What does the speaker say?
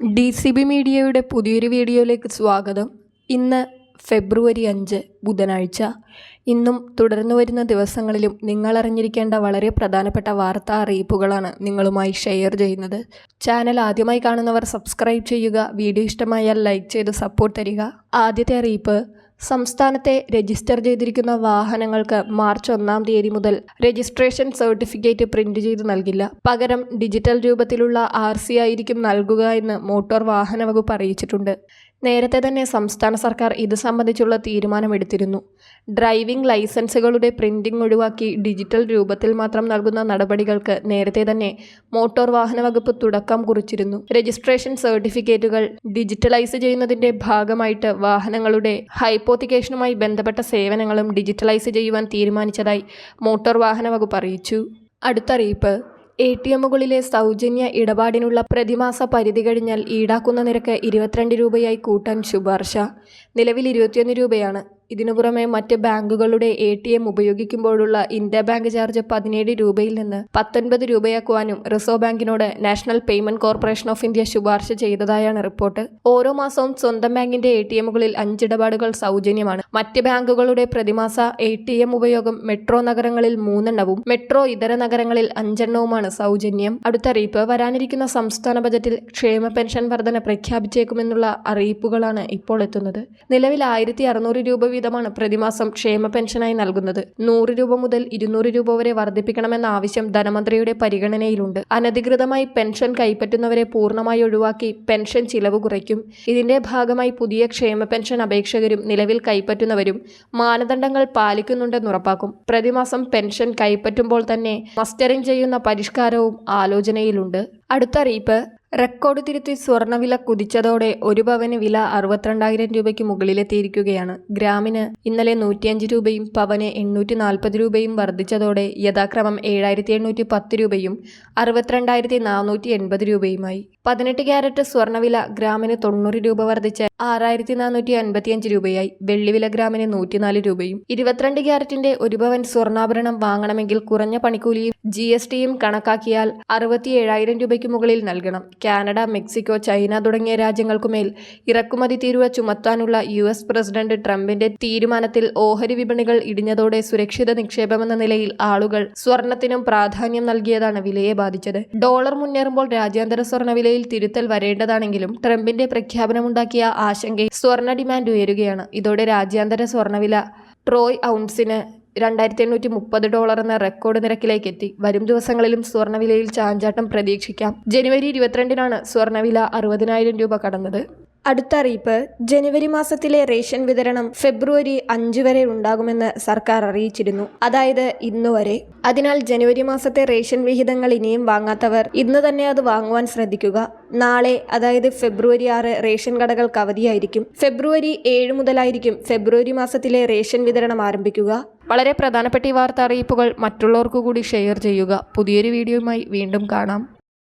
D C B മീഡിയയുടെ പുതിയൊരു വീഡിയോയിലേക്ക് സ്വാഗതം. ഇന്ന് ഫെബ്രുവരി അഞ്ച് ബുധനാഴ്ച. ഇന്നും തുടർന്നു വരുന്ന ദിവസങ്ങളിലും നിങ്ങൾ അറിഞ്ഞിരിക്കേണ്ട വളരെ പ്രധാനപ്പെട്ട വാർത്താ അറിയിപ്പുകളാണ് നിങ്ങളുമായി ഷെയർ ചെയ്യുന്നത്. ചാനൽ ആദ്യമായി കാണുന്നവർ സബ്സ്ക്രൈബ് ചെയ്യുക വീഡിയോ ഇഷ്ടമായാൽ ലൈക്ക് ചെയ്ത് സപ്പോർട്ട് തരിക. ആദ്യത്തെ അറിയിപ്പ് സംസ്ഥാനത്തെ രജിസ്റ്റർ ചെയ്തിരിക്കുന്ന വാഹനങ്ങൾക്ക് മാർച്ച് ഒന്നാം തീയതി മുതൽ രജിസ്ട്രേഷൻ സർട്ടിഫിക്കറ്റ് പ്രിന്റ് ചെയ്ത് നൽകില്ല. പകരം ഡിജിറ്റൽ രൂപത്തിലുള്ള ആർ ആയിരിക്കും നൽകുക എന്ന് മോട്ടോർ വാഹന വകുപ്പ് അറിയിച്ചിട്ടുണ്ട്. നേരത്തെ തന്നെ സംസ്ഥാന സർക്കാർ ഇത് സംബന്ധിച്ചുള്ള തീരുമാനമെടുത്തിരുന്നു. ഡ്രൈവിംഗ് ലൈസൻസുകളുടെ പ്രിന്റിംഗ് ഒഴിവാക്കി ഡിജിറ്റൽ രൂപത്തിൽ മാത്രം നൽകുന്ന നടപടികൾക്ക് നേരത്തെ തന്നെ മോട്ടോർ വാഹന വകുപ്പ് തുടക്കം കുറിച്ചിരുന്നു. രജിസ്ട്രേഷൻ സർട്ടിഫിക്കറ്റുകൾ ഡിജിറ്റലൈസ് ചെയ്യുന്നതിന്റെ ഭാഗമായിട്ട് വാഹനങ്ങളുടെ ഹൈപ്പോത്തിക്കേഷനുമായി ബന്ധപ്പെട്ട സേവനങ്ങളും ഡിജിറ്റലൈസ് ചെയ്യുവാൻ തീരുമാനിച്ചതായി മോട്ടോർ വാഹന വകുപ്പ് അറിയിച്ചു. അടുത്തറിയിപ്പ്. എ ടി എമ്മുകളിലെ സൗജന്യ ഇടപാടിനുള്ള പ്രതിമാസ പരിധി കഴിഞ്ഞാൽ ഈടാക്കുന്ന നിരക്ക് ഇരുപത്തിരണ്ട് രൂപയായി കൂട്ടാൻ ശുപാർശ. നിലവിൽ ഇരുപത്തിയൊന്ന് രൂപയാണ്. ഇതിനു പുറമെ മറ്റ് ബാങ്കുകളുടെ എ ടി എം ഉപയോഗിക്കുമ്പോഴുള്ള ഇന്ത്യ ബാങ്ക് ചാർജ് പതിനേഴ് രൂപയിൽ നിന്ന് പത്തൊൻപത് രൂപയാക്കുവാനും reserve ബാങ്കിനോട് national payment corporation of India ശുപാർശ ചെയ്തതായാണ് റിപ്പോർട്ട്. ഓരോ മാസവും സ്വന്തം ബാങ്കിന്റെ എ ടി എമ്മുകളിൽ അഞ്ചിടപാടുകൾ സൗജന്യമാണ്. മറ്റ് ബാങ്കുകളുടെ പ്രതിമാസ എ ടി എം ഉപയോഗം മെട്രോ നഗരങ്ങളിൽ മൂന്നെണ്ണവും മെട്രോ ഇതര നഗരങ്ങളിൽ അഞ്ചെണ്ണവുമാണ് സൗജന്യം. അടുത്തറിയിപ്പ് വരാനിരിക്കുന്ന സംസ്ഥാന ബജറ്റിൽ ക്ഷേമ പെൻഷൻ വർധന പ്രഖ്യാപിച്ചേക്കുമെന്നുള്ള അറിയിപ്പുകളാണ് ഇപ്പോൾ എത്തുന്നത്. നിലവിൽ ആയിരത്തി അറുന്നൂറ് രൂപ വീതമാണ് പ്രതിമാസം ക്ഷേമ പെൻഷനായി നൽകുന്നത്. നൂറ് രൂപ മുതൽ ഇരുന്നൂറ് രൂപ വരെ വർദ്ധിപ്പിക്കണമെന്ന ആവശ്യം ധനമന്ത്രിയുടെ പരിഗണനയിലുണ്ട്. അനധികൃതമായി പെൻഷൻ കൈപ്പറ്റുന്നവരെ പൂർണമായി ഒഴിവാക്കി പെൻഷൻ ചിലവ് കുറയ്ക്കും. ഇതിന്റെ ഭാഗമായി പുതിയ ക്ഷേമ പെൻഷൻ അപേക്ഷകരും നിലവിൽ കൈപ്പറ്റുന്നവരും മാനദണ്ഡങ്ങൾ പാലിക്കുന്നുണ്ടെന്ന് ഉറപ്പാക്കും. പ്രതിമാസം പെൻഷൻ കൈപ്പറ്റുമ്പോൾ തന്നെ മസ്റ്ററിംഗ് ചെയ്യുന്ന പരിഷ്കാരവും ആലോചനയിലുണ്ട്. അടുത്ത അറിയിപ്പ്. റെക്കോർഡ് തിരുത്തി സ്വർണവില കുതിച്ചതോടെ ഒരു പവന് വില അറുപത്തിരണ്ടായിരം രൂപയ്ക്ക് മുകളിലെത്തിയിരിക്കുകയാണ്. ഗ്രാമിന് ഇന്നലെ നൂറ്റിയഞ്ച് രൂപയും പവന് എണ്ണൂറ്റി നാൽപ്പത് രൂപയും വർദ്ധിച്ചതോടെ യഥാക്രമം ഏഴായിരത്തി എണ്ണൂറ്റി പത്ത് രൂപയും അറുപത്തിരണ്ടായിരത്തി നാനൂറ്റി എൺപത് രൂപയുമായി. പതിനെട്ട് ക്യാരറ്റ് സ്വർണവില ഗ്രാമിന് തൊണ്ണൂറ് രൂപ വർദ്ധിച്ച് ആറായിരത്തി നാനൂറ്റി അൻപത്തിയഞ്ച് രൂപയായി. വെള്ളിവില ഗ്രാമിന് നൂറ്റിനാല് രൂപയും ഇരുപത്തിരണ്ട് ക്യാരറ്റിന്റെ ഒരു ഭവൻ സ്വർണാഭരണം വാങ്ങണമെങ്കിൽ കുറഞ്ഞ പണിക്കൂലിയും ജി എസ് ടിയും കണക്കാക്കിയാൽ അറുപത്തി ഏഴായിരം രൂപയ്ക്ക് മുകളിൽ നൽകണം. കാനഡ മെക്സിക്കോ ചൈന തുടങ്ങിയ രാജ്യങ്ങൾക്കുമേൽ ഇറക്കുമതി തീരുവ ചുമത്താനുള്ള യു എസ് പ്രസിഡന്റ് ട്രംപിന്റെ തീരുമാനത്തിൽ ഓഹരി വിപണികൾ ഇടിഞ്ഞതോടെ സുരക്ഷിത നിക്ഷേപമെന്ന നിലയിൽ ആളുകൾ സ്വർണത്തിനും പ്രാധാന്യം നൽകിയതാണ് വിലയെ ബാധിച്ചത്. ഡോളർ മുന്നേറുമ്പോൾ രാജ്യാന്തര സ്വർണവിലയിൽ തിരുത്തൽ വരേണ്ടതാണെങ്കിലും ട്രംപിന്റെ പ്രഖ്യാപനമുണ്ടാക്കിയ ആശങ്കയിൽ സ്വർണ ഡിമാൻഡ് ഉയരുകയാണ്. ഇതോടെ രാജ്യാന്തര സ്വർണവില ട്രോയ് ഔൺസിന് രണ്ടായിരത്തി എണ്ണൂറ്റി മുപ്പത് ഡോളർ എന്ന റെക്കോർഡ് നിരക്കിലേക്ക് എത്തി. വരും ദിവസങ്ങളിലും സ്വർണവിലയിൽ ചാഞ്ചാട്ടം പ്രതീക്ഷിക്കാം. ജനുവരി ഇരുപത്തിരണ്ടിനാണ് സ്വർണവില അറുപതിനായിരം രൂപ കടന്നത്. അടുത്ത അറിയിപ്പ് ജനുവരി മാസത്തിലെ റേഷൻ വിതരണം ഫെബ്രുവരി അഞ്ച് വരെ ഉണ്ടാകുമെന്ന് സർക്കാർ അറിയിച്ചിരുന്നു. അതായത് ഇന്നു വരെ. അതിനാൽ ജനുവരി മാസത്തെ റേഷൻ വിഹിതങ്ങൾ ഇനിയും വാങ്ങാത്തവർ ഇന്ന് തന്നെ അത് വാങ്ങുവാൻ ശ്രദ്ധിക്കുക. നാളെ അതായത് ഫെബ്രുവരി ആറ് റേഷൻ കടകൾക്ക് അവധിയായിരിക്കും. ഫെബ്രുവരി ഏഴ് മുതലായിരിക്കും ഫെബ്രുവരി മാസത്തിലെ റേഷൻ വിതരണം ആരംഭിക്കുക. വളരെ പ്രധാനപ്പെട്ട ഈ വാർത്ത അറിയിപ്പുകൾ മറ്റുള്ളവർക്കു കൂടി ഷെയർ ചെയ്യുക. പുതിയൊരു വീഡിയോയുമായി വീണ്ടും കാണാം.